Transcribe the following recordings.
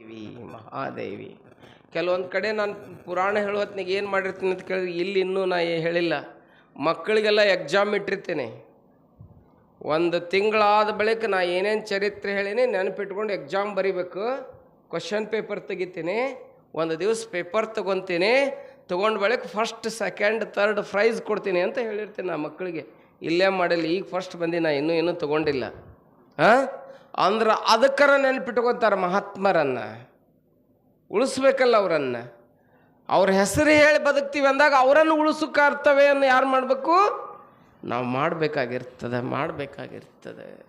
ದೇವಿ ಮಹಾದೇವಿ. ಕೆಲವೊಂದು ಕಡೆ ನಾನು ಪುರಾಣ ಹೇಳೋ ಹೊತ್ನಾಗ ಏನು ಮಾಡಿರ್ತೀನಿ ಅಂತ ಕೇಳಿದ್ರೆ ಇಲ್ಲಿ ಇನ್ನೂ ನಾ ಹೇಳಿಲ್ಲ. ಮಕ್ಕಳಿಗೆಲ್ಲ ಎಕ್ಸಾಮ್ ಇಟ್ಟಿರ್ತೀನಿ. ಒಂದು ತಿಂಗಳಾದ ಬಳಿಕ ನಾ ಏನೇನು ಚರಿತ್ರೆ ಹೇಳೀನಿ ನೆನಪಿಟ್ಕೊಂಡು ಎಕ್ಸಾಮ್ ಬರಿಬೇಕು. ಕ್ವಶನ್ ಪೇಪರ್ ತೆಗಿತೀನಿ. ಒಂದು ದಿವಸ ಪೇಪರ್ ತೊಗೊತೀನಿ. ತೊಗೊಂಡ ಬಳಿಕ ಫಸ್ಟ್ ಸೆಕೆಂಡ್ ತರ್ಡ್ ಪ್ರೈಸ್ ಕೊಡ್ತೀನಿ ಅಂತ ಹೇಳಿರ್ತೀನಿ ನಾ ಮಕ್ಕಳಿಗೆ. ಇಲ್ಲೇ ಮಾಡಿಲ್ಲ ಈಗ ಫಸ್ಟ್ ಬಂದು ನಾ ಇನ್ನೂ ಏನೂ ತೊಗೊಂಡಿಲ್ಲ. ಹಾಂ? ಅಂದ್ರೆ ಅದಕ್ಕರ ನೆನಪಿಟ್ಕೊತಾರೆ ಮಹಾತ್ಮರನ್ನು. ಉಳಿಸ್ಬೇಕಲ್ಲ ಅವರನ್ನು. ಅವ್ರ ಹೆಸರು ಹೇಳಿ ಬದುಕ್ತೀವಿ ಅಂದಾಗ ಅವರನ್ನು ಉಳಿಸೋ ಕರ್ತವ್ಯವನ್ನು ಯಾರು ಮಾಡಬೇಕು? ನಾವು ಮಾಡಬೇಕಾಗಿರ್ತದೆ ಮಾಡಬೇಕಾಗಿರ್ತದೆ.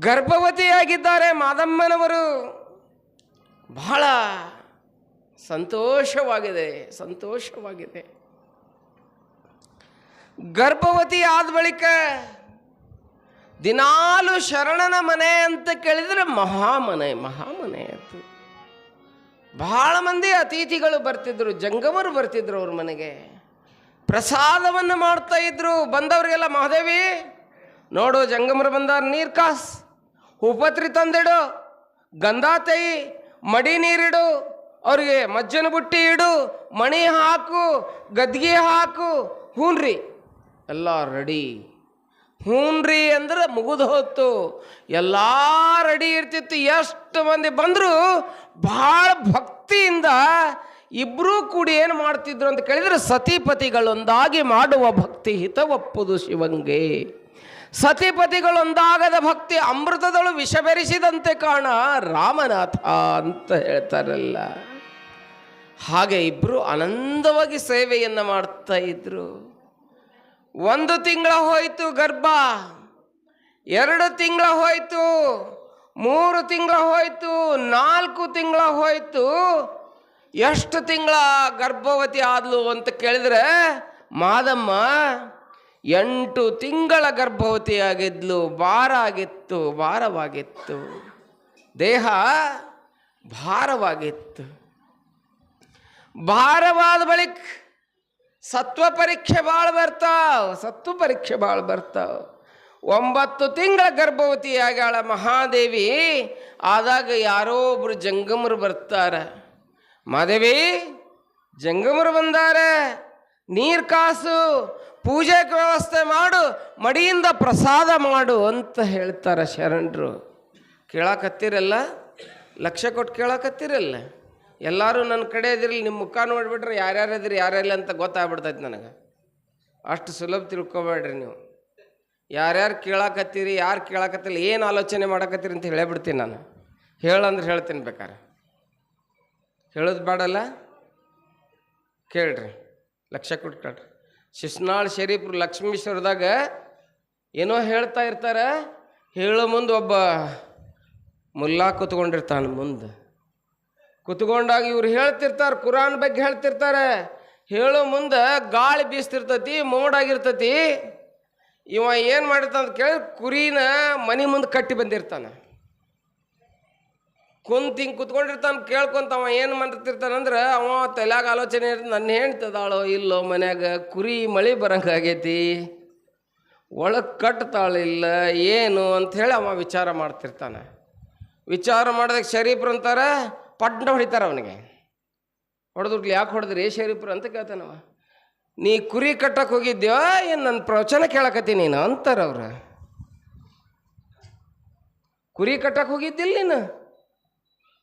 ಗರ್ಭವತಿಯಾಗಿದ್ದಾರೆ ಮಾದಮ್ಮನವರು. ಬಹಳ ಸಂತೋಷವಾಗಿದೆ ಸಂತೋಷವಾಗಿದೆ. ಗರ್ಭವತಿ ಆದ ಬಳಿಕ ದಿನಾಲು ಶರಣನ ಮನೆ ಅಂತ ಕೇಳಿದರೆ ಮಹಾಮನೆ ಮಹಾಮನೆ ಅದು ಬಹಳ ಮಂದಿ ಅತಿಥಿಗಳು ಬರ್ತಿದ್ರು, ಜಂಗಮರು ಬರ್ತಿದ್ರು ಅವ್ರ ಮನೆಗೆ. ಪ್ರಸಾದವನ್ನು ಮಾಡ್ತಾ ಇದ್ರು. ಬಂದವರಿಗೆಲ್ಲ, ಮಹಾದೇವಿ, ನೋಡು ಜಂಗಮರು ಬಂದವ್ರು ನೀರು ಕಾಸ್. ಉಪತ್ರಿ ತಂದಿಡು, ಗಂಧ ತೈ ಮಡಿ ನೀರಿಡು, ಅವ್ರಿಗೆ ಮಜ್ಜನ ಬುಟ್ಟಿ ಇಡು, ಮಣಿ ಹಾಕು, ಗದ್ಗೆ ಹಾಕು, ಹೂನ್ರಿ. ಎಲ್ಲ ರೆಡಿ. ಹೂನ್ರಿ ಅಂದ್ರೆ ಮುಗಿದು ಹೋತು ಎಲ್ಲ ರೆಡಿ ಇರ್ತಿತ್ತು. ಎಷ್ಟು ಮಂದಿ ಬಂದರೂ ಭಾಳ ಭಕ್ತಿಯಿಂದ ಇಬ್ಬರೂ ಕೂಡಿ ಏನು ಮಾಡ್ತಿದ್ರು ಅಂತ ಕೇಳಿದರೆ, ಸತಿಪತಿಗಳೊಂದಾಗಿ ಮಾಡುವ ಭಕ್ತಿ ಹಿತವಪ್ಪುದು ಶಿವಂಗೆ. ಸತಿಪತಿಗಳೊಂದಾಗದ ಭಕ್ತಿ ಅಮೃತದಳು ವಿಷ ಬೆರೆಸಿದಂತೆ ಕಾಣ ರಾಮನಾಥ ಅಂತ ಹೇಳ್ತಾರಲ್ಲ. ಹಾಗೆ ಇಬ್ಬರು ಆನಂದವಾಗಿ ಸೇವೆಯನ್ನು ಮಾಡ್ತಾ ಇದ್ರು. ಒಂದು ತಿಂಗಳ ಹೋಯಿತು ಗರ್ಭ, ಎರಡು ತಿಂಗಳ ಹೋಯಿತು, ಮೂರು ತಿಂಗಳ ಹೋಯಿತು, ನಾಲ್ಕು ತಿಂಗಳ ಹೋಯಿತು. ಎಷ್ಟು ತಿಂಗಳ ಗರ್ಭವತಿ ಆದಲು ಅಂತ ಕೇಳಿದ್ರೆ, ಮಾದಮ್ಮ, ಎಂಟು ತಿಂಗಳ ಗರ್ಭವತಿಯಾಗಿದ್ಲು ಭಾರ ಆಗಿತ್ತು, ಭಾರವಾಗಿತ್ತು. ದೇಹ ಭಾರವಾಗಿತ್ತು. ಭಾರವಾದ ಬಳಿಕ ಸತ್ವ ಪರೀಕ್ಷೆ ಭಾಳ ಬರ್ತಾವ, ಸತ್ವ ಪರೀಕ್ಷೆ ಭಾಳ ಬರ್ತಾವ. ಒಂಬತ್ತು ತಿಂಗಳ ಗರ್ಭವತಿ ಆಗ್ಯಾಳ ಮಹಾದೇವಿ, ಆದಾಗ ಯಾರೋ ಒಬ್ರು ಜಂಗಮರು ಬರ್ತಾರೆ. ಮಾದೇವಿ, ಜಂಗಮರು ಬಂದಾರೆ, ನೀರು ಕಾಸು ಪೂಜೆ ವ್ಯವಸ್ಥೆ ಮಾಡು, ಮಡಿಯಿಂದ ಪ್ರಸಾದ ಮಾಡು ಅಂತ ಹೇಳ್ತಾರೆ ಶರಣರು. ಕೇಳಕತ್ತೀರಲ್ಲ? ಲಕ್ಷ ಕೊಟ್ಟು ಕೇಳಾಕತ್ತೀರಲ್ಲ? ಎಲ್ಲರೂ ನನ್ನ ಕಡೆ ಇದಿರಲಿ ನಿಮ್ಮ ಮುಖ ನೋಡಿಬಿಟ್ರೆ ಇದ್ರಿ ಯಾರ್ಯಾರಿಲ್ಲ ಅಂತ ಗೊತ್ತಾಗ್ಬಿಡ್ತೈತೆ ನನಗೆ. ಅಷ್ಟು ಸುಲಭ ತಿಳ್ಕೊಬೇಡ್ರಿ ನೀವು. ಯಾರ್ಯಾರು ಕೇಳಾಕತ್ತೀರಿ, ಯಾರು ಕೇಳಾಕತ್ತಿಲ್ಲ, ಏನು ಆಲೋಚನೆ ಮಾಡಕತ್ತೀರಿ ಅಂತ ಹೇಳೇಬಿಡ್ತೀನಿ ನಾನು. ಹೇಳಂದ್ರೆ ಹೇಳ್ತೀನಿ ಬೇಕಾರೆ. ಹೇಳೋದು ಬೇಡಲ್ಲ? ಕೇಳ್ರಿ. ಲಕ್ಷ ಕೊಟ್ಟು ಕೇಳ್ರಿ. ಶಿಸ್ನಾಳ್ ಶರೀಫ್ರು ಲಕ್ಷ್ಮೀಶ್ವರದಾಗ ಏನೋ ಹೇಳ್ತಾ ಇರ್ತಾರೆ, ಹೇಳೋ ಮುಂದೆ ಒಬ್ಬ ಮುಲ್ಲಾ ಕೂತ್ಕೊಂಡಿರ್ತಾನೆ ಮುಂದೆ. ಕುತ್ಕೊಂಡಾಗ ಇವ್ರು ಹೇಳ್ತಿರ್ತಾರೆ, ಕುರಾನ್ ಬಗ್ಗೆ ಹೇಳ್ತಿರ್ತಾರೆ. ಹೇಳೋ ಮುಂದೆ ಗಾಳಿ ಬೀಸ್ತಿರ್ತೈತಿ, ಮೋಡಾಗಿರ್ತತಿ. ಇವ ಏನು ಮಾಡಿರ್ತಾನ ಕೇಳಿ ಕುರಿನ ಮನೆ ಮುಂದೆ ಕಟ್ಟಿ ಬಂದಿರ್ತಾನೆ. ಕುಂತ ಹಿಂಗೆ ಕುತ್ಕೊಂಡಿರ್ತಾನೆ, ಕೇಳ್ಕೊಂತ ಅವ ಏನು ಮಾಡ್ತಿರ್ತಾನಂದ್ರೆ ಅವ ತಲೆಯಾಗ ಆಲೋಚನೆ ಇರ್ತದೆ ನನ್ನ ಹೇಳ್ತದಾಳೋ ಇಲ್ಲೋ ಮನ್ಯಾಗ, ಕುರಿ ಮಳೆ ಬರಂಗಾಗೈತಿ ಒಳಗೆ ಕಟ್ತಾಳಿಲ್ಲ ಏನು? ಅಂಥೇಳಿ ಅವ ವಿಚಾರ ಮಾಡ್ತಿರ್ತಾನೆ. ವಿಚಾರ ಮಾಡಿದಾಗ ಶರೀಫ್ರು ಅಂತಾರೆ ಪಡ್ಡ ಹೊಡಿತಾರೆ ಅವನಿಗೆ. ಹೊಡೆದ್ಬಿಟ್ಲಿ ಯಾಕೆ ಹೊಡೆದ್ರಿ? ಶರೀಫ್ರು ಅಂತ ಕೇಳ್ತಾನವ. ನೀ ಕುರಿ ಕಟ್ಟಕ್ಕೆ ಹೋಗಿದ್ಯೋ, ಏನು ನನ್ನ ಪ್ರವಚನ ಕೇಳಕತ್ತಿ ನೀನು ಅಂತಾರೆ ಅವ್ರು. ಕುರಿ ಕಟ್ಟಕ್ಕೆ ಹೋಗಿದ್ದಿಲ್ಲ ನೀನು?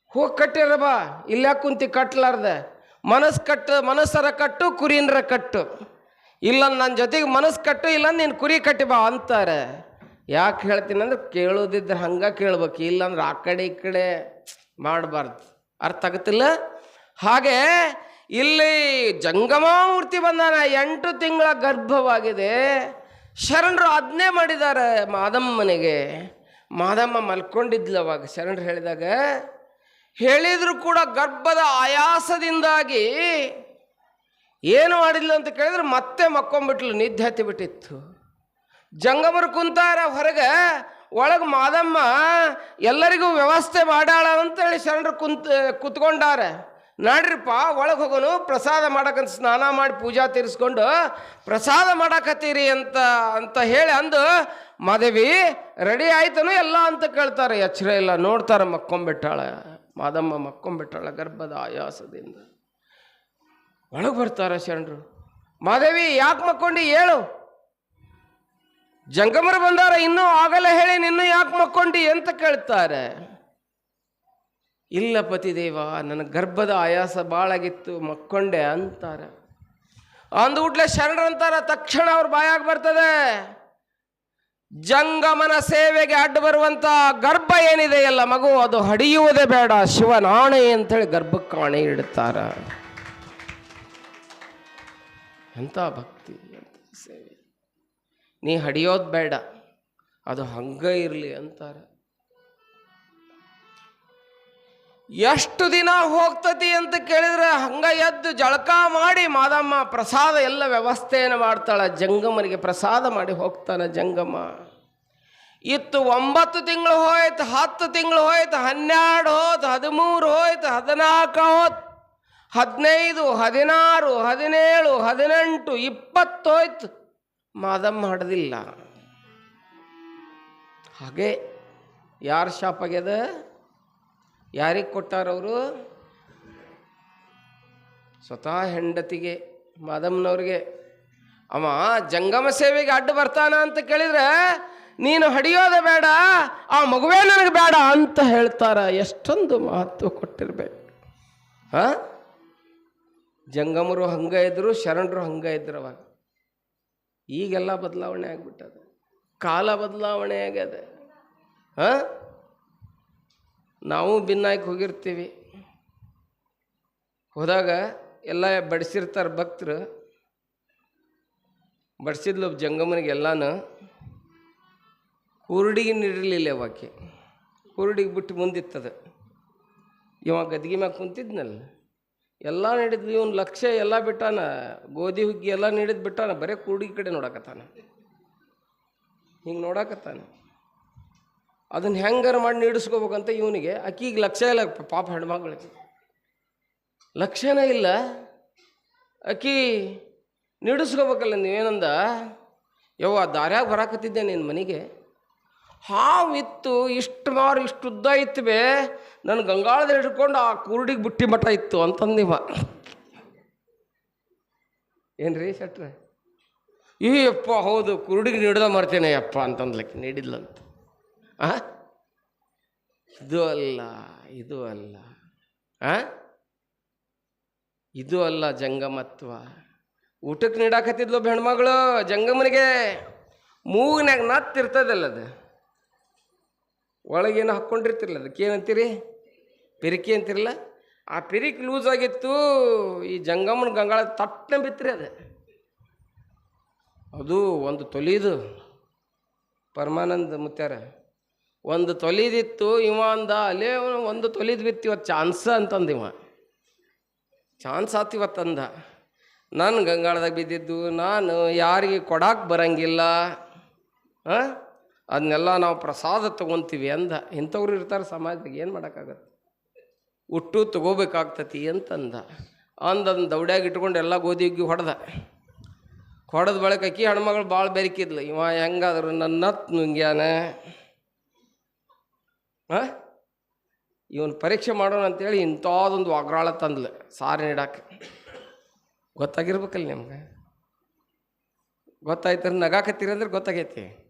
ಹೋಗಿ ಕಟ್ಟಿರ ಬಾ. ಇಲ್ಲ ಕುಂತಿ ಕಟ್ಲಾರ್ದೆ. ಮನಸ್ಸು ಕಟ್ಟು, ಮನಸ್ಸರ ಕಟ್ಟು, ಕುರಿನರ ಕಟ್ಟು. ಇಲ್ಲ ನನ್ನ ಜೊತೆಗೆ ಮನಸ್ಸು ಕಟ್ಟು, ಇಲ್ಲ ನೀನು ಕುರಿ ಕಟ್ಟಿ ಬಾ ಅಂತಾರೆ. ಯಾಕೆ ಹೇಳ್ತೀನಿ ಅಂದ್ರೆ ಕೇಳೋದಿದ್ರೆ ಹಂಗೆ ಕೇಳ್ಬೇಕು. ಇಲ್ಲಾಂದ್ರೆ ಆ ಕಡೆ ಈ ಕಡೆ ಮಾಡಬಾರ್ದು. ಅರ್ಥ ಆಗುತ್ತಿಲ್ಲ? ಹಾಗೆ ಇಲ್ಲಿ ಜಂಗಮಾಮೂರ್ತಿ ಬಂದಾನ, ಎಂಟು ತಿಂಗಳ ಗರ್ಭವಾಗಿದೆ. ಶರಣರು ಅದನ್ನೇ ಮಾಡಿದ್ದಾರೆ ಮಾದಮ್ಮನಿಗೆ. ಮಾದಮ್ಮ ಮಲ್ಕೊಂಡಿದ್ಲು ಅವಾಗ, ಶರಣರು ಹೇಳಿದಾಗ. ಹೇಳಿದ್ರು ಕೂಡ ಗರ್ಭದ ಆಯಾಸದಿಂದಾಗಿ ಏನು ಮಾಡಿದ್ಲು ಅಂತ ಕೇಳಿದ್ರೆ ಮತ್ತೆ ಮಕ್ಕೊಂಬಿಟ್ಲು, ನಿದ್ದೆ ಹತ್ತಿ ಬಿಟ್ಟಿತ್ತು ಜಂಗಮರು ಕುಂತಾರ ಹೊರಗೆ, ಒಳಗೆ ಮಾದಮ್ಮ ಎಲ್ಲರಿಗೂ ವ್ಯವಸ್ಥೆ ಮಾಡಾಳ ಅಂತೇಳಿ ಶರಣರು ಕುಂತ, ಕುತ್ಕೊಂಡಾರ. ನಾಡ್ರಿಪ್ಪ, ಒಳಗೆ ಹೋಗೋನು ಪ್ರಸಾದ ಮಾಡಕ್ಕಂತ ಸ್ನಾನ ಮಾಡಿ ಪೂಜಾ ತೀರಿಸ್ಕೊಂಡು, ಪ್ರಸಾದ ಮಾಡಕತ್ತೀರಿ ಅಂತ ಅಂತ ಹೇಳಿ ಅಂದು, ಮಾದೇವಿ, ರೆಡಿ ಆಯ್ತನು ಎಲ್ಲ ಅಂತ ಕೇಳ್ತಾರೆ. ಎಚ್ಚರ ಇಲ್ಲ, ನೋಡ್ತಾರೆ ಮಕ್ಕೊಂಬಿಟ್ಟಾಳ. ಮಾದಮ್ಮ ಮಕ್ಕೊಂಬಿಟ್ಟಾಳ ಗರ್ಭದ ಆಯಾಸದಿಂದ. ಒಳಗೆ ಬರ್ತಾರೆ ಶರಣರು. ಮಾದೇವಿ, ಯಾಕೆ ಮಕ್ಕೊಂಡು, ಹೇಳು. ಜಂಗಮರು ಬಂದಾರ, ಇನ್ನೂ ಆಗಲ್ಲ ಹೇಳಿ ನಿನ್ನೂ ಯಾಕೆ ಮಕ್ಕೊಂಡಿ ಅಂತ ಕೇಳ್ತಾರೆ. ಇಲ್ಲ ಪತಿದೇವ ನನ್ನ ಗರ್ಭದ ಆಯಾಸ ಭಾಳಾಗಿತ್ತು ಮಕ್ಕೊಂಡೆ ಅಂತಾರೆ. ಅಂದು ಶರಣರು ಶರಣರಂತಾರ ತಕ್ಷಣ ಅವ್ರ ಬಾಯಾಗ ಬರ್ತದೆ. ಜಂಗಮನ ಸೇವೆಗೆ ಅಡ್ಡು ಬರುವಂತ ಗರ್ಭ ಏನಿದೆಯಲ್ಲ ಮಗು, ಅದು ಹಡಿಯುವುದೇ ಬೇಡ ಶಿವನಾಣೆ ಅಂತೇಳಿ ಗರ್ಭಕ್ಕೆ ಆಣೆ ಇಡುತ್ತಾರ ಎಂಥ ಭಕ್ತಿ ಸೇವೆ. ನೀ ಹಡಿಯೋದು ಬೇಡ. ಅದು ಹಂಗ ಇರಲಿ ಅಂತಾರೆ. ಎಷ್ಟು ದಿನ ಹೋಗ್ತತಿ ಅಂತ ಕೇಳಿದ್ರೆ ಹಂಗ ಎದ್ದು ಜಳಕ ಮಾಡಿ ಮಾದಮ್ಮ ಪ್ರಸಾದ ಎಲ್ಲ ವ್ಯವಸ್ಥೆಯನ್ನು ಮಾಡ್ತಾಳೆ. ಜಂಗಮನಿಗೆ ಪ್ರಸಾದ ಮಾಡಿ ಹೋಗ್ತಾನೆ ಜಂಗಮ್ಮ. ಇತ್ತು ಒಂಬತ್ತು ತಿಂಗಳು ಹೋಯ್ತು, ಹತ್ತು ತಿಂಗಳು ಹೋಯ್ತು, ಹನ್ನೆರಡು ಹೋಯ್ತು, ಹದಿಮೂರು ಹೋಯ್ತು, ಹದಿನಾಲ್ಕು ಹೋಯ್ತು, ಹದಿನೈದು, ಹದಿನಾರು, ಹದಿನೇಳು, ಹದಿನೆಂಟು, ಇಪ್ಪತ್ತು ಹೋಯ್ತು. ಮಾದಮ್ಮ ಹಡ್ದಿಲ್ಲ ಹಾಗೆ ಯಾರು ಶಾಪ್ ಆಗ್ಯದ? ಯಾರಿಗೆ ಕೊಟ್ಟಾರವರು ಸ್ವತಃ ಹೆಂಡತಿಗೆ ಮಾದಮ್ಮನವ್ರಿಗೆ ಅವ ಜಂಗಮ ಸೇವೆಗೆ ಅಡ್ಡ ಬರ್ತಾನ ಅಂತ ಕೇಳಿದ್ರೆ, ನೀನು ಹಡಿಯೋದೆ ಬೇಡ, ಆ ಮಗುವೇ ನನಗೆ ಬೇಡ ಅಂತ ಹೇಳ್ತಾರ. ಎಷ್ಟೊಂದು ಮಹತ್ವ ಕೊಟ್ಟಿರ್ಬೇಕು. ಹಾ? ಜಂಗಮರು ಹಂಗ ಇದ್ರು, ಶರಣರು ಹಂಗ ಇದ್ರು ಅವಾಗ. ಈಗೆಲ್ಲ ಬದಲಾವಣೆ ಆಗ್ಬಿಟ್ಟದ. ಕಾಲ ಬದಲಾವಣೆ ಆಗ್ಯದ. ಹಾ? ನಾವು ಭಿನ್ನಾಗಿ ಹೋಗಿರ್ತೀವಿ. ಹೋದಾಗ ಎಲ್ಲ ಬಡಿಸಿರ್ತಾರೆ ಭಕ್ತರು. ಬಡಿಸಿದ್ಲು ಜಂಗಮನಿಗೆ ಎಲ್ಲಾನು. ಕುರುಡಿಗೆ ನೀಡಿರಲಿಲ್ಲ ಅವಾಕೆ ಕುರುಡಿಗೆ ಬಿಟ್ಟು ಮುಂದಿತ್ತದ. ಇವಾಗ ಗದ್ಗಿ ಮ್ಯಾಗ ಕುಂತಿದ್ನಲ್ಲ. ಎಲ್ಲ ನೀಡಿದ್ವಿ, ಇವನು ಲಕ್ಷ್ಯ ಎಲ್ಲ ಬಿಟ್ಟಾನ, ಗೋಧಿ ಹುಗ್ಗಿ ಎಲ್ಲ ನೀಡಿದ್ ಬಿಟ್ಟಾನ, ಬರೀ ಕೂಡಿ ಕಡೆ ನೋಡಕತ್ತಾನ. ಹಿಂಗೆ ನೋಡಕತ್ತಾನೆ. ಅದನ್ನ ಹೆಂಗಾರ ಮಾಡಿ ನೀಡಿಸ್ಕೋಬೇಕಂತ ಇವನಿಗೆ ಅಕ್ಕಿಗೆ ಲಕ್ಷ್ಯ ಇಲ್ಲ, ಪಾಪ ಹೆಣ್ಮಗಳಿಗೆ. ಲಕ್ಷ್ಯನೇ ಇಲ್ಲ. ಅಕ್ಕಿ ನೀಡಿಸ್ಕೋಬೇಕಲ್ಲ ನೀವೇನಂದ? ಯವ್ವ ದಾರ್ಯಾಗ ಬರಾಕತ್ತಿದ್ದೆ ನಿನ್ನ ಮನೆಗೆ. ಹಾವಿತ್ತು, ಇಷ್ಟು ಮಾರು ಇಷ್ಟು ಉದ್ದ ಇತ್ತು ಬೇ ನನ್ನ ಗಂಗಾಳದಲ್ಲಿ ಹಿಡ್ಕೊಂಡು ಆ ಕುರುಡಿಗೆ ಬುಟ್ಟಿ ಮಠ ಇತ್ತು ಅಂತಂದಿವ ಏನ್ರಿ ಶೆಟ್ರೆ? ಈ ಅಪ್ಪ ಹೌದು, ಕುರುಡಿಗೆ ನೀಡ್ದ ಮರ್ತೇನೆ ಅಪ್ಪ ಅಂತಂದ್ಲಕ್ಕೆ ನೀಡಿದ್ಲಂತ. ಆ? ಇದು ಅಲ್ಲ ಇದು ಅಲ್ಲ. ಆ? ಇದು ಅಲ್ಲ ಜಂಗಮತ್ವ. ಊಟಕ್ಕೆ ನೀಡಾಕತ್ತಿದ್ಲು ಹೆಣ್ಮಗಳು ಜಂಗಮನಿಗೆ ಮೂಗಿನಾಗ ನತ್ತಿರ್ತದಲ್ಲ ಅದು. ಒಳಗೇನು ಹಾಕ್ಕೊಂಡಿರ್ತಿರಲ್ಲ ಅದಕ್ಕೆ ಏನಂತೀರಿ ಪಿರಿಕಿ ಅಂತಿರಲ್ಲ? ಆ ಪಿರಿಕಿ ಲೂಸ್ ಆಗಿತ್ತು. ಈ ಜಂಗಮ್ಮನ ಗಂಗಾಳ ತಟ್ಟನೆ ಬಿತ್ತರಿ ಅದು. ಅದು ಒಂದು ತೊಲಿದು. ಪರಮಾನಂದ ಮುತ್ಯಾರ, ಒಂದು ತೊಲಿದಿತ್ತು. ಇವ ಅಂದ, ಅಲ್ಲೇ ಒಂದು ತೊಲೀದು ಬಿತ್ತು. ಇವತ್ತು ಚಾನ್ಸ ಅಂತಂದ ಇವ. ಚಾನ್ಸ್ ಆತು ಇವತ್ತಂದ ನಾನು ಗಂಗಾಳದಾಗ ಬಿದ್ದಿದ್ದು, ನಾನು ಯಾರಿಗೆ ಕೊಡಕ್ಕೆ ಬರಂಗಿಲ್ಲ. ಹಾಂ ಅದನ್ನೆಲ್ಲ ನಾವು ಪ್ರಸಾದ ತಗೊಂತೀವಿ ಅಂದ ಇಂಥವ್ರು ಇರ್ತಾರೆ ಸಮಾಜದಾಗ, ಏನು ಮಾಡೋಕ್ಕಾಗತ್ತೆ? ಉಟ್ಟು ತೊಗೋಬೇಕಾಗ್ತತಿ ಅಂತಂದ. ಅಂದದನ್ನ ದೌಡ್ಯಾಗ ಇಟ್ಕೊಂಡು ಎಲ್ಲ ಗೋಧಿ ಉಗ್ಗಿ ಹೊಡೆದ. ಹೊಡೆದ ಬಳಿಕ ಅಕ್ಕಿ ಹೆಣ್ಮಗಳು ಭಾಳ ಬೆರಿಕಿದ್ಲು. ಇವ ಹೆಂಗಾದ್ರು ನನ್ನ ನುಂಗ್ಯಾನ? ಹಾಂ? ಇವನ್ ಪರೀಕ್ಷೆ ಮಾಡೋಣ ಅಂತೇಳಿ ಇಂಥದೊಂದು ವಾಗ್ರಾಳ ತಂದ್ಲು ಸಾರಿ ನೀಡಕ್ಕೆ ಗೊತ್ತಾಗಿರ್ಬೇಕಲ್ಲ ನಿಮ್ಗೆ? ಗೊತ್ತಾಯ್ತಾರೆ ನಗಾಕತ್ತೀರಿ ಅಂದ್ರೆ ಗೊತ್ತಾಗೈತಿ.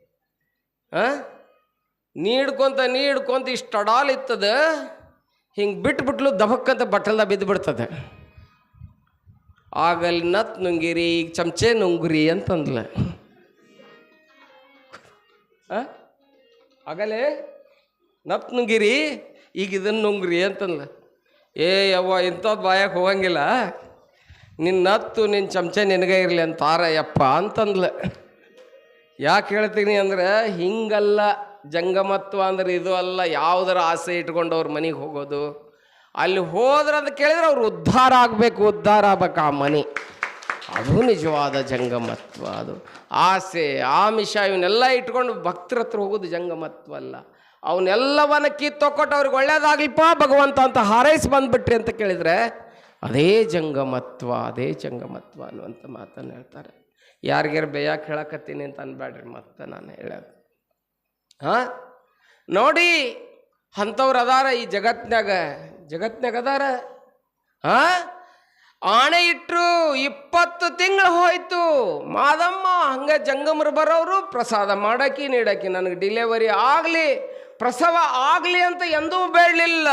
ನೀಡ್ಕೊಂತ ನೀಡ್ಕೊಂತ ಇಷ್ಟು ಅಡಾಲ್ ಇತ್ತದ, ಹಿಂಗೆ ಬಿಟ್ಬಿಟ್ಲು ದಬಕ್ಕಂತ ಬಟ್ಟಲ್ದ ಬಿದ್ದು ಬಿಡ್ತದೆ. ಆಗಲ್ಲಿ ನತ್ ನುಂಗಿರಿ, ಈಗ ಚಮಚೆ ನುಂಗ್ರಿ ಅಂತಂದ್ಲೆ? ಆಗಲೇ? ನತ್ ನುಂಗಿರಿ, ಈಗ ಇದನ್ನು ನುಂಗ್ರಿ ಅಂತಂದ್ಲೆ. ಏ ಯವ್ವ ಇಂಥದ್ದು ಬಾಯಕ್ಕೆ ಹೋಗಂಗಿಲ್ಲ. ನಿನ್ನತ್ತು ನಿನ್ನ ಚಮಚೆ ನಿನಗೆ ಇರಲಿ ಯಪ್ಪ ಅಂತಂದ್ಲ. ಯಾಕೆ ಹೇಳ್ತೀನಿ ಅಂದ್ರೆ ಹಿಂಗಲ್ಲ ಜಂಗಮತ್ವ ಅಂದ್ರೆ ಇದು ಅಲ್ಲ, ಯಾವುದರ ಆಸೆ ಇಟ್ಕೊಂಡು ಅವ್ರ ಮನೆಗೆ ಹೋಗೋದು. ಅಲ್ಲಿ ಹೋದ್ರೆ ಅಂತ ಕೇಳಿದ್ರೆ ಅವ್ರು ಉದ್ಧಾರ ಆಗಬೇಕು, ಉದ್ಧಾರ ಆಗ್ಬೇಕು ಆ ಮನೆ. ಅದು ನಿಜವಾದ ಜಂಗಮತ್ವ ಅದು. ಆಸೆ, ಆಮಿಷ ಇವನ್ನೆಲ್ಲ ಇಟ್ಕೊಂಡು ಭಕ್ತರ ಹತ್ರ ಹೋಗೋದು ಜಂಗಮತ್ವ ಅಲ್ಲ. ಅವನ್ನೆಲ್ಲವನ್ನ ಕಿತ್ತೊಕ್ಕೊಟ್ಟು ಅವ್ರಿಗೆ ಒಳ್ಳೇದಾಗ್ಲಿಪ್ಪ, ಭಗವಂತ ಅಂತ ಹಾರೈಸಿ ಬಂದ್ಬಿಟ್ರಿ ಅಂತ ಕೇಳಿದ್ರೆ, ಅದೇ ಜಂಗಮತ್ವ ಅದೇ ಜಂಗಮತ್ವ ಅನ್ನುವಂಥ ಮಾತನ್ನು ಹೇಳ್ತಾರೆ. ಯಾರಿಗಾರು ಬೇಯಕ್ಕೆ ಹೇಳಕತ್ತೀನಿ ಅಂತ ಅನ್ಬೇಡ್ರಿ ಮತ್ತೆ ನಾನು ಹೇಳೋದು. ಹಾಂ? ನೋಡಿ, ಅಂಥವ್ರು ಅದಾರ ಈ ಜಗತ್ನಾಗ ಜಗತ್ನಾಗ ಅದಾರ? ಹಾಂ? ಆಣೆ ಇಟ್ಟರು ಇಪ್ಪತ್ತು ತಿಂಗಳು ಹೋಯ್ತು. ಮಾದಮ್ಮ, ಹಂಗೆ ಜಂಗಮರು ಬರೋರು ಪ್ರಸಾದ ಮಾಡಾಕಿ ನೀಡಾಕಿ, ನನಗೆ ಡಿಲೆವರಿ ಆಗಲಿ, ಪ್ರಸವ ಆಗಲಿ ಅಂತ ಎಂದೂ ಬೇಡಲಿಲ್ಲ.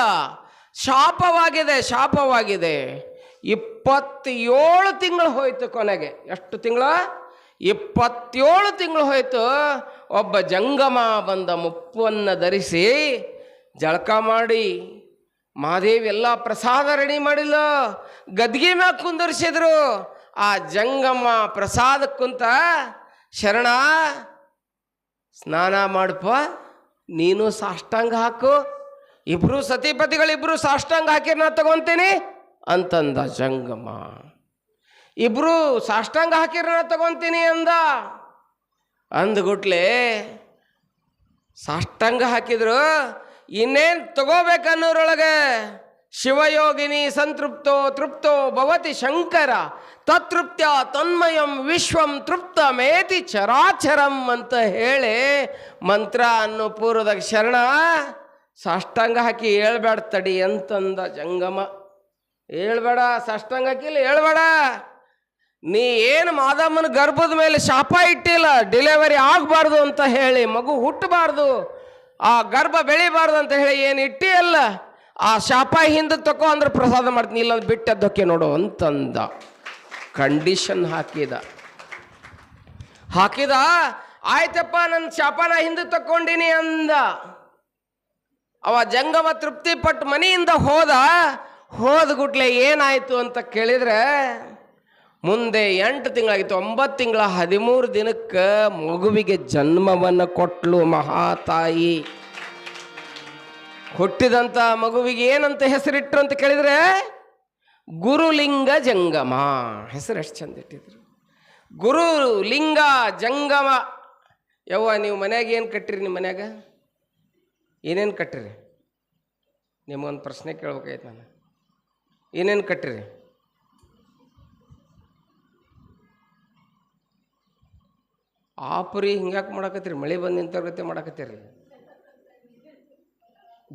ಶಾಪವಾಗಿದೆ ಶಾಪವಾಗಿದೆ. ಇಪ್ಪತ್ತೇಳು ತಿಂಗಳು ಹೋಯ್ತು ಕೊನೆಗೆ. ಎಷ್ಟು ತಿಂಗಳ? ಇಪ್ಪತ್ತೇಳು ತಿಂಗಳು ಹೋಯ್ತು. ಒಬ್ಬ ಜಂಗಮ ಬಂದ ಮುಪ್ಪನ್ನು ಧರಿಸಿ ಜಳಕ ಮಾಡಿ, ಮಹಾದೇವಿ ಎಲ್ಲ ಪ್ರಸಾದ ರೆಡಿ ಮಾಡಿಲ್ಲ. ಗದ್ಗೆ ಮ್ಯಾಗ ಕುಂದರ್ಸಿದ್ರು. ಆ ಜಂಗಮ್ಮ ಪ್ರಸಾದ ಕುಂತ ಶರಣ, ಸ್ನಾನ ಮಾಡಪ್ಪ ನೀನು ಸಾಷ್ಟಾಂಗ ಹಾಕು. ಇಬ್ಬರು ಸತಿಪತಿಗಳಿಬ್ಬರು ಸಾಷ್ಟಾಂಗ ಹಾಕಿ ನಾ ತಗೊಂತೀನಿ. ಅಂತಂದ ಜಂಗಮ. ಇಬ್ರು ಸಾಷ್ಟಾಂಗ ಹಾಕಿರ ತಗೊತೀನಿ ತಗೊಂತೀನಿ ಅಂದ ಅಂದ್ಗುಟ್ಲೆ ಸಾಷ್ಟಾಂಗ ಹಾಕಿದ್ರು, ಇನ್ನೇನು ತಗೋಬೇಕನ್ನೋರೊಳಗೆ ಶಿವಯೋಗಿನಿ ಸಂತೃಪ್ತೋ ತೃಪ್ತೋ ಭವತಿ ಶಂಕರ, ತತೃಪ್ತ್ಯ ತನ್ಮಯಂ ವಿಶ್ವಂ ತೃಪ್ತ ಮೇತಿ ಚರಾಚರಂ ಅಂತ ಹೇಳಿ ಮಂತ್ರ ಅನ್ನೋ ಪೂರ್ವದ ಶರಣ ಸಾಷ್ಟಾಂಗ ಹಾಕಿ ಹೇಳ್ಬೇಡ ತಡಿ ಅಂತಂದ ಜಂಗಮ. ಹೇಳ್ಬೇಡ, ಸಾಷ್ಟಾಂಗ ಹಾಕಿಲ್ಲ ಹೇಳ್ಬೇಡ. ನೀ ಏನು ಮಾದಮ್ಮನ ಗರ್ಭದ ಮೇಲೆ ಶಾಪ ಇಟ್ಟಿಲ್ಲ, ಡಿಲೆವರಿ ಆಗಬಾರ್ದು ಅಂತ ಹೇಳಿ, ಮಗು ಹುಟ್ಟಬಾರ್ದು, ಆ ಗರ್ಭ ಬೆಳಿಬಾರ್ದು ಅಂತ ಹೇಳಿ ಏನು ಇಟ್ಟಿ ಅಲ್ಲ ಆ ಶಾಪ ಹಿಂದೆ ತಕೋ ಅಂದ್ರೆ ಪ್ರಸಾದ ಮಾಡ್ತೀನಿ ಇಲ್ಲ ಬಿಟ್ಟದ್ದಕ್ಕೆ ನೋಡು ಅಂತಂದ. ಕಂಡೀಷನ್ ಹಾಕಿದ. ಹಾಕಿದ, ಆಯ್ತಪ್ಪ ನನ್ನ ಶಾಪನ ಹಿಂದೆ ತಕ್ಕೊಂಡಿನಿ ಅಂದ. ಅವ ಜಂಗಮ ತೃಪ್ತಿ ಪಟ್ಟು ಮನೆಯಿಂದ ಹೋದ ಹೋದ ಗುಟ್ಲೆ ಏನಾಯ್ತು ಅಂತ ಕೇಳಿದ್ರೆ, ಮುಂದೆ ಎಂಟು ತಿಂಗಳಾಗಿತ್ತು, ಒಂಬತ್ತು ತಿಂಗಳ ಹದಿಮೂರು ದಿನಕ್ಕೆ ಮಗುವಿಗೆ ಜನ್ಮವನ್ನು ಕೊಟ್ಲು ಮಹಾತಾಯಿ. ಹುಟ್ಟಿದಂಥ ಮಗುವಿಗೆ ಏನಂತ ಹೆಸರಿಟ್ಟರು ಅಂತ ಕೇಳಿದ್ರೆ, ಗುರುಲಿಂಗ ಜಂಗಮ. ಹೆಸರು ಎಷ್ಟು ಚಂದ ಇಟ್ಟಿದ್ರು. ಗುರು ಲಿಂಗ ಜಂಗಮ. ಯವ್ವ, ನೀವು ಮನ್ಯಾಗ ಏನು ಕಟ್ಟಿರಿ ನಿಮ್ಮ ಮನ್ಯಾಗ? ಏನೇನು ಕಟ್ಟಿರಿ? ನಿಮಗೊಂದು ಪ್ರಶ್ನೆ ಕೇಳ್ಬೇಕಾಯ್ತು ನಾನು ಏನೇನು ಕಟ್ಟಿರಿ? ಆಪುರಿ ಹಿಂಗ್ಯಾಕೆ ಮಾಡಾಕತ್ತೀರಿ? ಮಳೆ ಬಂದು ನಿಂತವ್ರಗತೆ ಮಾಡಾಕತ್ತೀರಿ.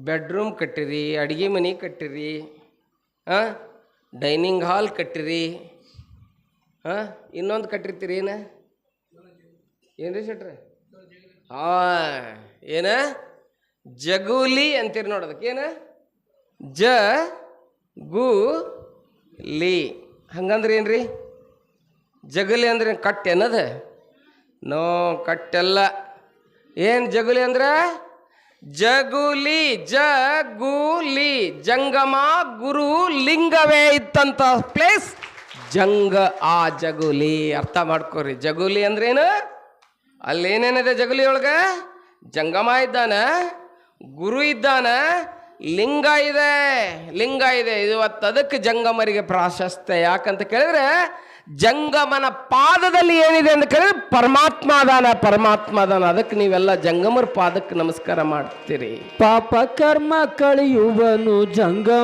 ಬೆಡ್ರೂಮ್ ಕಟ್ಟಿರಿ, ಅಡುಗೆ ಮನೆ ಕಟ್ಟಿರಿ ಹಾಂ ಡೈನಿಂಗ್ ಹಾಲ್ ಕಟ್ಟಿರಿ ಹಾಂ ಇನ್ನೊಂದು ಕಟ್ಟಿರ್ತೀರಿ ಏನು? ರೀ ಶೆಟ್ರೆ? ಹಾಂ, ಏನ? ಜಗೂಲಿ ಅಂತೀರಿ ನೋಡೋದಕ್ಕೆ ಏನು ಜ ಗು, ಲಿ. ಹಂಗಂದ್ರೆ ರೀ ಜಗಲಿ ಅಂದ್ರೆ ಕಟ್ಟೆ ಅನ್ನದ ನೋ ಕಟ್ಟೆಲ್ಲ ಏನು ಜಗುಲಿ ಅಂದ್ರೆ? ಜಗುಲಿ ಜಗುಲಿ. ಜಂಗಮ, ಗುರು, ಲಿಂಗವೇ ಇತ್ತಂತ ಪ್ಲೇಸ್ ಜಂಗ, ಆ ಜಗುಲಿ. ಅರ್ಥ ಮಾಡ್ಕೋರಿ. ಜಗುಲಿ ಅಂದ್ರೇನು ಅಲ್ಲೇನೇನಿದೆ ಜಗುಲಿ ಒಳಗೆ ಜಂಗಮ ಇದ್ದಾನೆ, ಗುರು ಇದ್ದಾನ ಲಿಂಗ ಇದೆ ಲಿಂಗ ಇದೆ. ಇವತ್ತು ಅದಕ್ಕೆ ಜಂಗಮರಿಗೆ ಪ್ರಾಶಸ್ತ್ಯ. ಯಾಕಂತ ಕೇಳಿದ್ರೆ, ಜಂಗಮನ ಪಾದದಲ್ಲಿ ಏನಿದೆ ಅಂತ ಕೇಳಿದ್ರೆ, ಪರಮಾತ್ಮ ಅದಾನ ಪರಮಾತ್ಮ ಅದಾನ ಅದಕ್ಕೆ ನೀವೆಲ್ಲ ಜಂಗಮರ ಪಾದಕ್ಕೆ ನಮಸ್ಕಾರ ಮಾಡ್ತೀರಿ. ಪಾಪ ಕರ್ಮ ಕಳೆಯುವನು ಜಂಗ